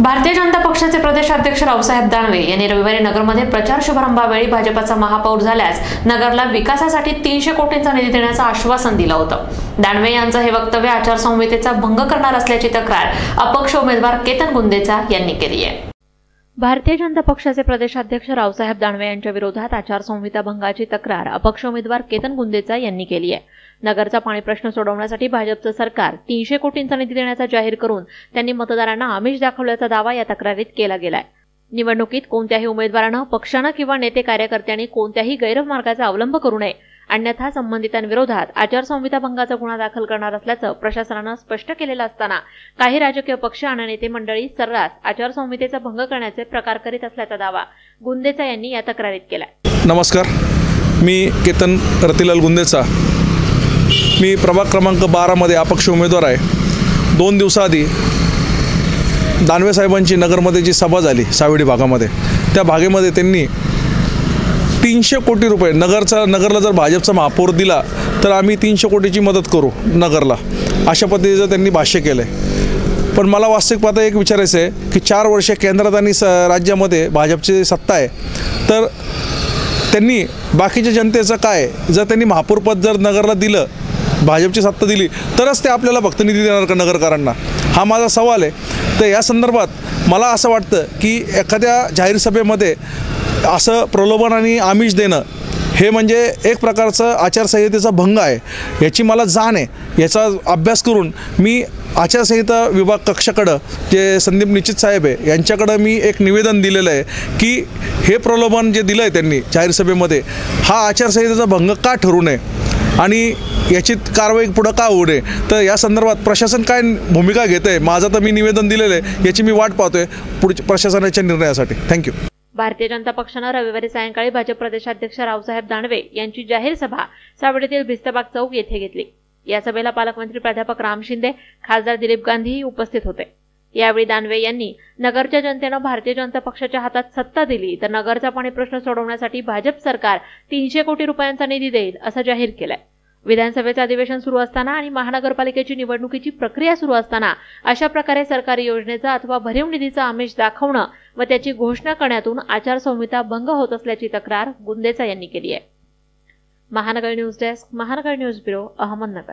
भारतीय जनता पक्षाचे प्रदेशाध्यक्ष रावसाहेब दानवे यांनी रविवारी नगरमध्ये प्रचार शुभारंभावेळी भाजपाचा महापौर झाल्यास नगरला विकासासाठी तीनशे कोटींचा निधी देण्याचं आश्वासन दिलं होतं. दानवे यांचं हे वक्तव्य आचारसंहितेचा भंग करणार असल्याची तक्रार अपक्ष उमेदवार केतन गुंदेचा यांनी केली आहे. भारतीय जनता पक्षाचे प्रदेशाध्यक्ष रावसाहेब दानवे यांच्या विरोधात आचारसंहिता भंगाची तक्रार अपक्ष उमेदवार केतन गुंदेचा यांनी केली आहे. नगरचा पाणी प्रश्न सोडवण्यासाठी भाजपचं सरकार तीनशे कोटींचा निधी देण्याचा जाहीर करून त्यांनी मतदारांना आमिष दाखवल्याचा दावा या तक्रारीत केला गेलाय. निवडणुकीत कोणत्याही उमेदवारानं पक्षानं किंवा नेते कार्यकर्त्यांनी कोणत्याही गैरमार्गाचा अवलंब करू नये अन्यथा संबंधितांविरोधात आचारसंहिता भंगाचा गुन्हा दाखल करणार असल्याचं प्रशासनानं स्पष्ट केलेलं असताना काही राजकीय पक्ष आणि नेते मंडळी सर्रास आचारसंहितेचा भंग करण्याचे प्रकार करीत असल्याचा दावा गुंदेचा यांनी या तक्रारीत केला नमस्कार. मी केतन रतिलाल गुंदेचा. मी प्रभाग क्रमांक बारामध्ये अपक्ष उमेदवार आहे. दोन दिवसाआधी दानवे साहेबांची नगरमध्ये जी सभा झाली सावेडी भागामध्ये त्या भागेमध्ये त्यांनी तीनशे कोटी रुपये. नगरचा नगरला जर भाजपचा महापौर दिला तर आम्ही तीनशे कोटीची मदत करू नगरला. अशा पद्धतीचं त्यांनी भाष्य केलं आहे पण मला वास्तविक पाहता एक विचारायचं आहे की चार वर्षे केंद्रात आणि स राज्यामध्ये भाजपची सत्ता आहे. तर त्यांनी बाकीच्या जनतेचं काय? जर त्यांनी महापौरपद जर नगरला दिलं भाजपची सत्ता दिली तरच ते आपल्याला फक्त निधी देणार का नगरकरांना? हा माझा सवाल आहे. तर या संदर्भात मला असं वाटतं की एखाद्या जाहीर सभेमध्ये असं प्रलोभन आणि आमिष देणं हे म्हणजे एक प्रकारचं आचारसंहितेचा भंग आहे. याची मला जाण आहे. याचा अभ्यास करून मी आचारसंहिता विभाग कक्षाकडं जे संदीप निश्चित साहेब आहे यांच्याकडं मी एक निवेदन दिलेलं आहे की हे प्रलोभन जे दिलं आहे त्यांनी जाहीर सभेमध्ये हा आचारसंहितेचा भंग का ठरू नये आणि याची कारवाई पुढं का होऊ नये? तर या संदर्भात प्रशासन काय भूमिका घेतं आहे माझं तर मी निवेदन दिलेलं आहे. याची मी वाट पाहतोय पुढच्या प्रशासनाच्या निर्णयासाठी. थँक्यू भारतीय जनता पक्षानं रविवारी सायंकाळी भाजप प्रदेशाध्यक्ष रावसाहेब दानवे यांची जाहीर सभा सावडीतील भिस्तबाग चौक येथे घेतली. या सभेला पालकमंत्री प्राध्यापक राम शिंदे खासदार दिलीप गांधीही उपस्थित होते. यावेळी दानवे यांनी नगरच्या जनतेनं भारतीय जनता पक्षाच्या हातात सत्ता दिली तर नगरचा पाणी प्रश्न सोडवण्यासाठी भाजप सरकार तीनशे कोटी रुपयांचा निधी देईल असं जाहीर केलंय. विधानसभेचं अधिवेशन सुरू असताना आणि महानगरपालिकेची निवडणुकीची प्रक्रिया सुरू असताना अशा प्रकारे सरकारी योजनेचा अथवा भरीव निधीचा आमिष दाखवणं व त्याची घोषणा करण्यातून आचारसंहिता भंग होत असल्याची तक्रार गुंदेचा यांनी केली आहे. Mahanagar news desk Mahanagar news bureau Ahmednagar.